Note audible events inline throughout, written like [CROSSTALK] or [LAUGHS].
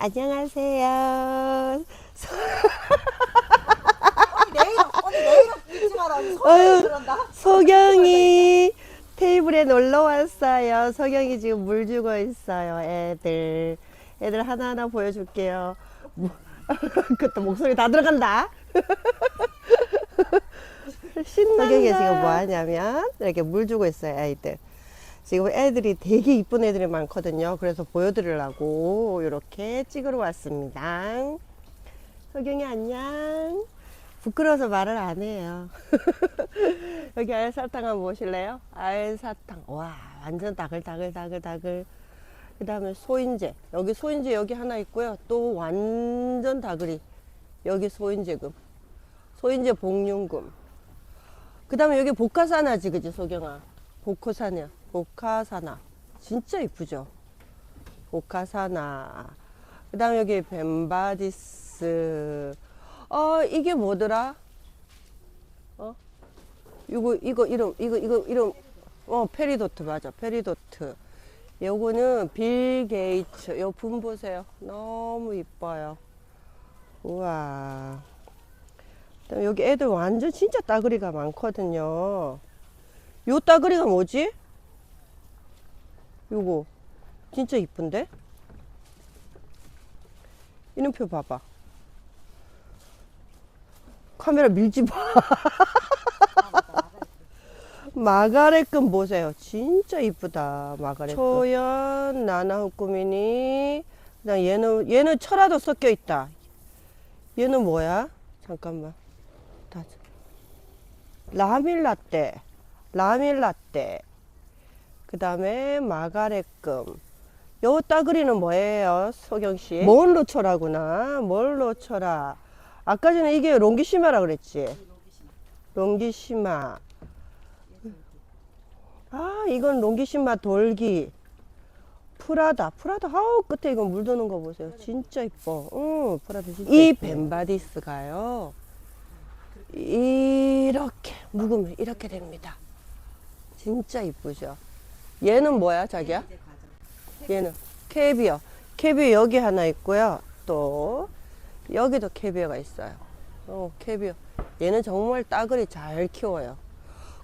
안녕하세요. 그런다. 소경이 [LAUGHS] 테이블에 놀러 왔어요. 소경이 지금 물 주고 있어요. 애들. 애들 하나하나 보여줄게요. 뭐- [LAUGHS] 그것도 목소리 다 들어간다. [LAUGHS] 소경이가 지금 뭐 하냐면 이렇게 물 주고 있어요. 애들. 지금 애들이 되게 이쁜 애들이 많거든요. 그래서 보여드리려고 이렇게 찍으러 왔습니다. 소경이 안녕. 부끄러워서 말을 안 해요. [LAUGHS] 여기 알사탕 한번 보실래요? 알사탕. 와, 완전 다글다글다글다글. 그 다음에 소인제. 여기 소인제 여기 하나 있고요. 또 완전 다글이. 여기 소인제금. 소인제 복륜금. 그 다음에 여기 복화사나지, 그지, 소경아? 복화사냐. 복화사나. 진짜 이쁘죠? 복화사나. 그 다음에 여기 벤바디스. 어, 이게 뭐더라? 어? 이거, 이거 이름, 이거, 이거 이름, 어, 페리도트, 맞아. 페리도트. 요거는 빌 게이츠. 요 분 보세요. 너무 이뻐요. 우와. 여기 애들 완전 진짜 따그리가 많거든요. 요 따그리가 뭐지? 요거. 진짜 이쁜데? 이름표 봐봐. 카메라 밀지 마. [LAUGHS] 마가렛금 보세요. 진짜 이쁘다. 마가렛금. 초연, 나나후꾸미니. 그다음 얘는 얘는 철화도 섞여 있다. 얘는 뭐야? 잠깐만. 다. 라밀라떼. 라밀라떼. 그 다음에 마가렛금. 요 따그리는 뭐예요, 소경 씨? 몰로초라구나. 몰로초라. 아까 전에 이게 롱기시마라 그랬지? 롱기시마. 아, 이건 롱기시마 돌기. 프라다. 프라다. 아우, 끝에 이거 물 도는 거 보세요. 진짜 이뻐. 응, 프라다 진짜 이 벤바디스가요. 이렇게 묵으면 이렇게 됩니다. 진짜 이쁘죠? 얘는 뭐야, 자기야? 얘는 캐비어. 캐비어 여기 하나 있고요. 또 여기도 캐비어가 있어요. 어, 캐비어. 얘는 정말 따글이 잘 키워요.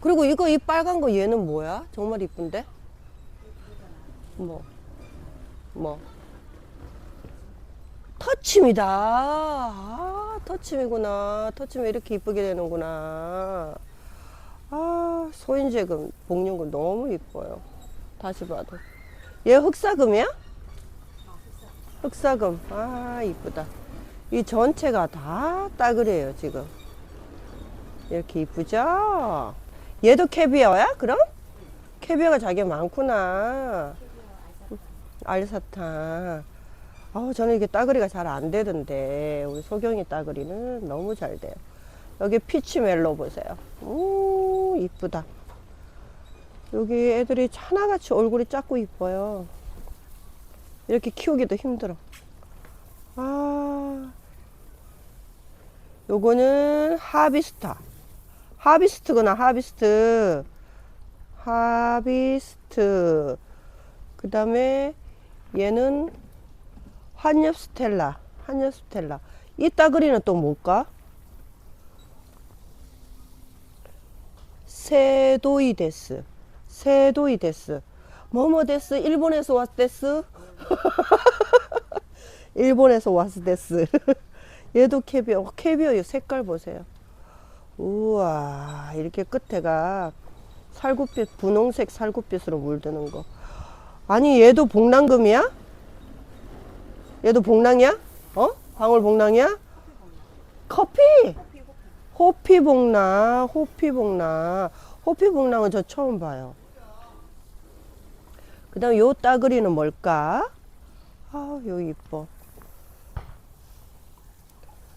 그리고 이거 이 빨간 거 얘는 뭐야? 정말 이쁜데? 뭐? 뭐? 터침이다. 아, 터침이구나. 터침이 이렇게 이쁘게 되는구나. 아, 소인제금, 복륜금 너무 이뻐요. 다시 봐도. 얘 흑사금이야? 흑사금. 아, 이쁘다. 이 전체가 다 따그래요, 지금. 이렇게 이쁘죠? 얘도 캐비어야, 그럼? 캐비어가 자기가 많구나. 알사탕. 아우, 저는 이게 따그리가 잘 안 되던데. 우리 소경이 따그리는 너무 잘 돼요. 여기 피치 멜로 보세요. 오, 이쁘다. 여기 애들이 하나같이 얼굴이 작고 이뻐요. 이렇게 키우기도 힘들어. 아, 요거는 하비스타. 하비스트구나, 하비스트. 하비스트. 그 다음에 얘는 한엽 스텔라. 한엽 스텔라. 이 따그리는 또 뭘까? 세도이데스. 세도이 데스. 뭐뭐 데스. 일본에서 왔 데스. [LAUGHS] 일본에서 왔 데스. [LAUGHS] 얘도 캐비어. 어, 캐비어 이 색깔 보세요. 우와. 이렇게 끝에가 살구빛, 분홍색 살구빛으로 물드는 거. 아니, 얘도 복랑금이야? 얘도 복랑이야? 어? 방울 복랑이야? 커피! 호피 복랑, 호피 복랑. 호피 복랑은 저 처음 봐요. 그 다음 요 따그리는 뭘까? 아, 요 이뻐.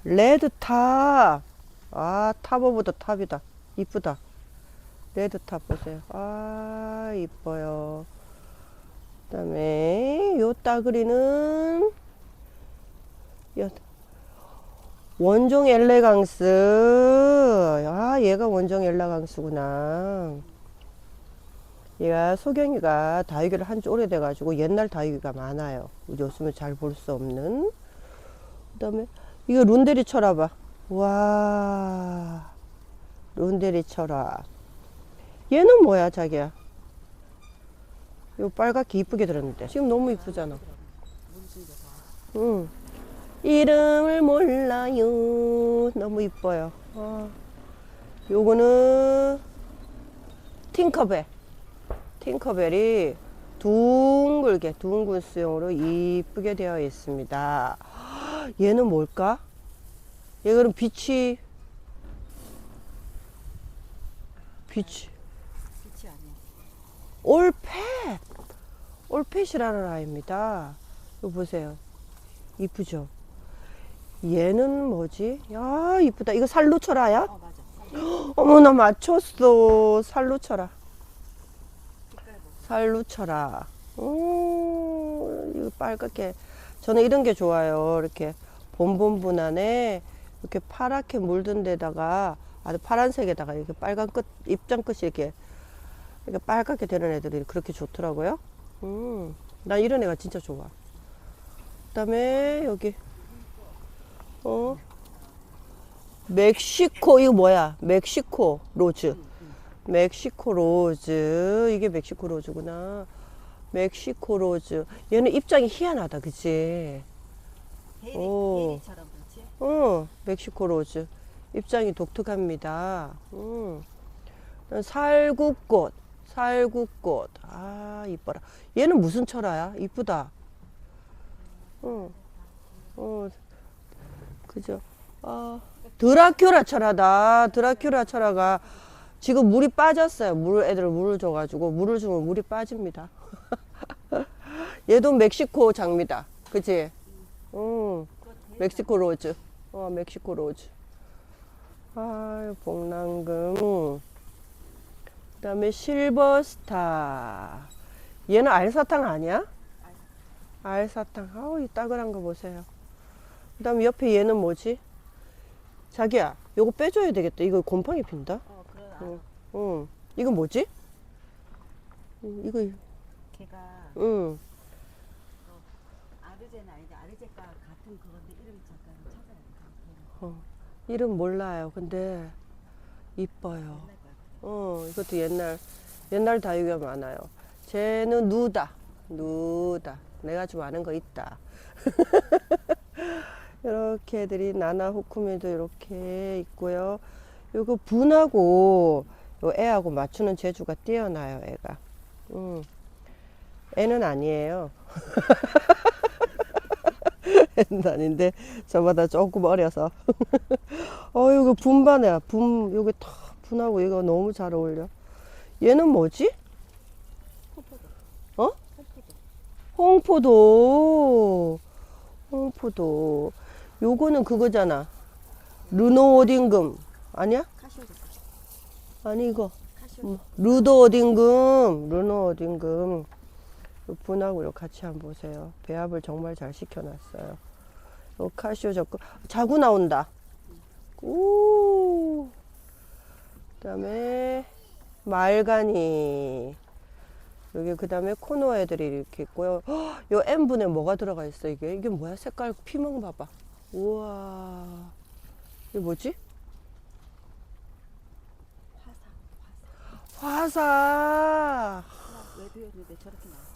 레드 탑. 아, 탑 오브 더 탑이다. 이쁘다. 레드 탑 보세요. 아, 이뻐요. 그 다음에 요 따그리는 요 원종 엘레강스. 아, 얘가 원종 엘레강스구나. 얘가 소경이가 다육이를 한 지 오래돼 가지고 옛날 다육이가 많아요. 요즘은 잘 볼 수 없는. 그 다음에 이거 룬데리 철화봐. 와, 룬데리 철화. 얘는 뭐야, 자기야? 요 빨갛게 이쁘게 들었는데 지금 너무 이쁘잖아. 응. 이름을 몰라요. 너무 이뻐요. 아. 요거는 팅커벨. 팅커벨이 둥글게 둥근 수영으로 이쁘게 되어 있습니다. [GASPS] 얘는 뭘까? 얘는 빛이 빛이 빛이. 올펫 올펫이라는 아이입니다. 이거 보세요. 이쁘죠? 얘는 뭐지? 야 이쁘다. 이거 살루철아야? 어 맞아. [GASPS] 어머나 맞췄어. 살루철아. 살루철아. 음, 이거 빨갛게. 저는 이런 게 좋아요. 이렇게 본본분 안에 이렇게 파랗게 물든 데다가 아주 파란색에다가 이렇게 빨간 끝, 입장 끝이 이렇게 이렇게 빨갛게 되는 애들이 그렇게 좋더라고요. 음, 난 이런 애가 진짜 좋아. 그 다음에 여기, 어, 멕시코, 이거 뭐야? 멕시코 로즈. 멕시코 로즈. 이게 멕시코 로즈구나. 멕시코 로즈. 얘는 입장이 희한하다, 그치? 베리 오. 베리처럼 그렇지? 어, 멕시코 로즈. 입장이 독특합니다. 음. 살구꽃, 살구꽃. 아, 이뻐라. 얘는 무슨 철화야? 이쁘다. 어, 어, 그죠. 아, 드라큐라 철화다. 드라큐라 철화가 지금 물이 빠졌어요. 물, 애들 물을 줘가지고 물을 주면 물이 빠집니다. [LAUGHS] 얘도 멕시코 장미다. 그치? 응. 멕시코 로즈. 어, 멕시코 로즈. 아, 복랑금. 그 다음에 실버스타. 얘는 알사탕 아니야? 알사탕. 아우, 이 따글한 거 보세요. 그 다음에 옆에 얘는 뭐지? 자기야, 요거 빼줘야 되겠다. 이거 곰팡이 핀다? 어 응. 응. 이건 뭐지? 응, 이거, 걔가 응. 아르제는 아닌데 아르제과 같은 그건데 이름 잠깐 찾아야 돼. 어, 이름 몰라요. 근데 이뻐요. 옛날 거야. 어, 이것도 옛날, 옛날 다육이가 많아요. 쟤는 누다. 누다. 내가 좀 아는 거 있다. [LAUGHS] 이렇게 애들이 나나 후쿠미도 이렇게 있고요. 요거 분하고 요 애하고 맞추는 재주가 뛰어나요, 애가. 음. 애는 아니에요. [LAUGHS] 애는 아닌데 저보다 조금 어려서. [LAUGHS] 어, 이거 분반이야. 분, 여기 다 분하고 이거 너무 잘 어울려. 얘는 뭐지? 어? 홍포도. 홍포도. 요거는 그거잖아. 르노 오딩금. 아니야? 카시오. 아니, 이거. 카시오. 음, 루도. 르노 오딩금. 요 분하고 요 같이 한번 보세요. 배합을 정말 잘 시켜놨어요. 요 카시오 적고. 자구 나온다. 오. 그 다음에 말가니. 여기 그 다음에 코노 애들이 이렇게 있고요. 헉, 요 N분에 뭐가 들어가 있어, 이게? 이게 뭐야? 색깔 피멍 봐봐. 우와. 이게 뭐지? 화사.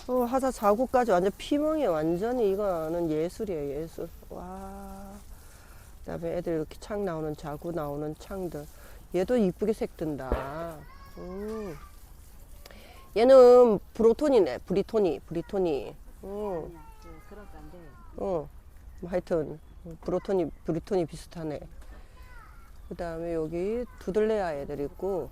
어, 화사 자구까지 완전 피멍이 완전히 이거는 예술이에요, 예술. 와. 그 다음에 애들 이렇게 창 나오는 자구 나오는 창들. 얘도 이쁘게 색 든다. 음. 얘는 브로톤이네, 브리토니, 브리토니. 음. 어, 뭐 하여튼 브로톤이 브리톤이 비슷하네. 그 다음에 여기 두들레아 애들 있고.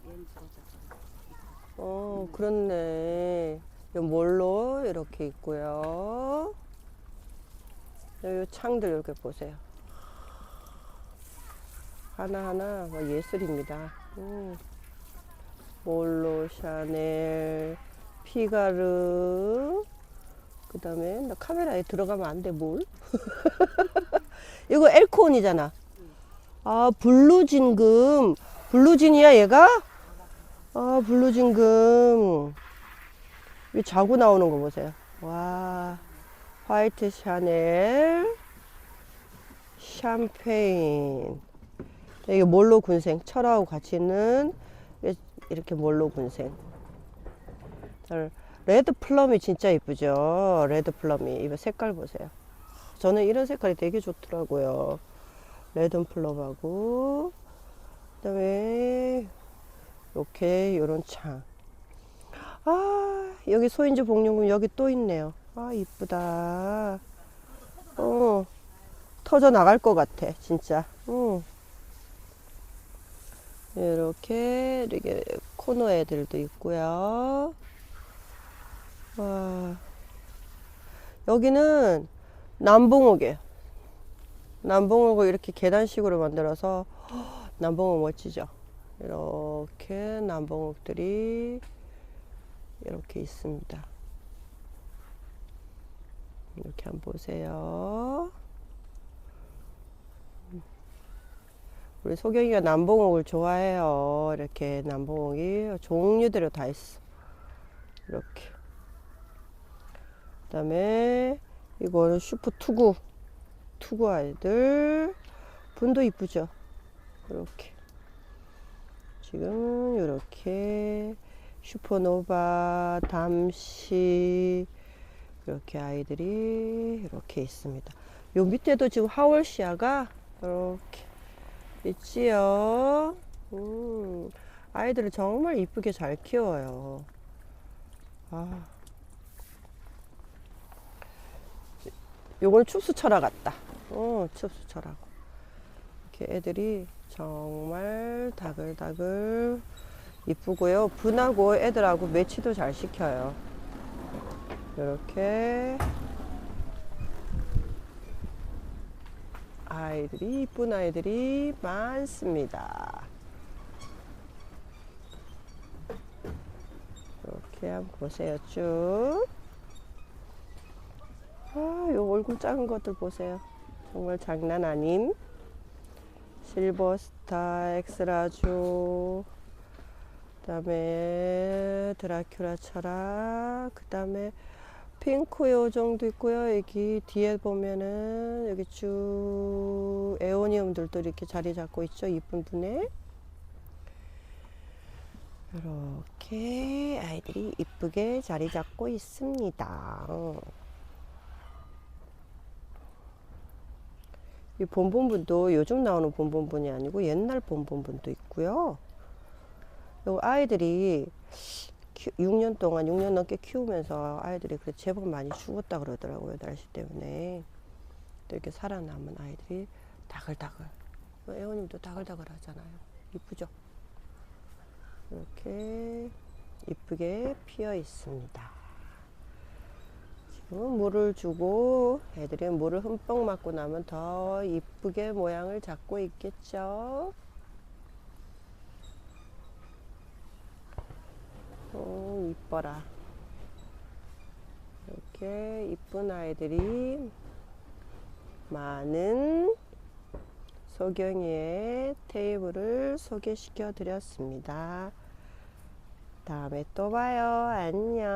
어, 그렇네. 요 몰로 이렇게 있고요. 요 창들 이렇게 보세요. 하나하나 뭐 예술입니다. 음. 몰로, 샤넬, 피가르, 그 다음에 나 카메라에 들어가면 안 돼, 뭘? [LAUGHS] 이거 엘코온이잖아. 아, 블루진금. 블루진이야, 얘가? 아, 블루진금. 이 자고 나오는 거 보세요. 와, 화이트 샤넬, 샴페인. 이게 몰로 군생, 철하고 같이 있는 이렇게 몰로 군생. 자, 레드 플럼이 진짜 이쁘죠. 레드 플럼이. 이거 색깔 보세요. 저는 이런 색깔이 되게 좋더라고요. 레드 플럼하고, 그 다음에, 이렇게, 요런 창. 아, 여기 소인주 복륜금 여기 또 있네요. 아, 이쁘다. 어, 터져 나갈 것 같아, 진짜. 어. 이렇게, 이렇게 코너 애들도 있고요. 와, 여기는 남봉옥이에요. 남봉옥을 이렇게 계단식으로 만들어서 헉, 남봉옥 멋지죠? 이렇게 남봉옥들이 이렇게 있습니다. 이렇게 한번 보세요. 우리 소경이가 남봉옥을 좋아해요. 이렇게 남봉옥이 종류대로 다 있어. 이렇게. 그 다음에 이거는 슈퍼 투구. 투구 아이들. 분도 이쁘죠? 이렇게. 지금 이렇게 슈퍼노바, 담시 이렇게 아이들이 이렇게 있습니다. 요 밑에도 지금 하월시아가 이렇게 있지요. 음, 아이들을 정말 이쁘게 잘 키워요. 아. 요건 춥수철화 같다. 어, 춥수철화고. 이렇게 애들이 정말 다글다글 이쁘고요. 분하고 애들하고 매치도 잘 시켜요. 이렇게 아이들이 이쁜 아이들이 많습니다. 이렇게 한번 보세요. 쭉. 아, 요 얼굴 작은 것들 보세요. 정말 장난 아님. 실버스타, 엑스라조, 그다음에 드라큘라 철학, 그 다음에 핑크 요정도 있고요. 여기 뒤에 보면은 여기 쭉 에오니움들도 이렇게 자리 잡고 있죠. 이쁜 분에 이렇게 아이들이 이쁘게 자리 잡고 있습니다. 이 본본분도 요즘 나오는 본본분이 아니고 옛날 본본분도 있고요. 요 아이들이 키- 6년 동안 6년 넘게 키우면서 아이들이 그래 제법 많이 죽었다 그러더라고요 날씨 때문에. 또 이렇게 살아남은 아이들이 다글다글. 어, 애호님도 다글다글 하잖아요. 이쁘죠? 이렇게 이쁘게 피어 있습니다 물을 주고 애들이 물을 흠뻑 맞고 나면 더 이쁘게 모양을 잡고 있겠죠 오, 이뻐라. 이렇게 이쁜 아이들이 많은 소경이의 테이블을 소개시켜 드렸습니다. 다음에 또 봐요. 안녕.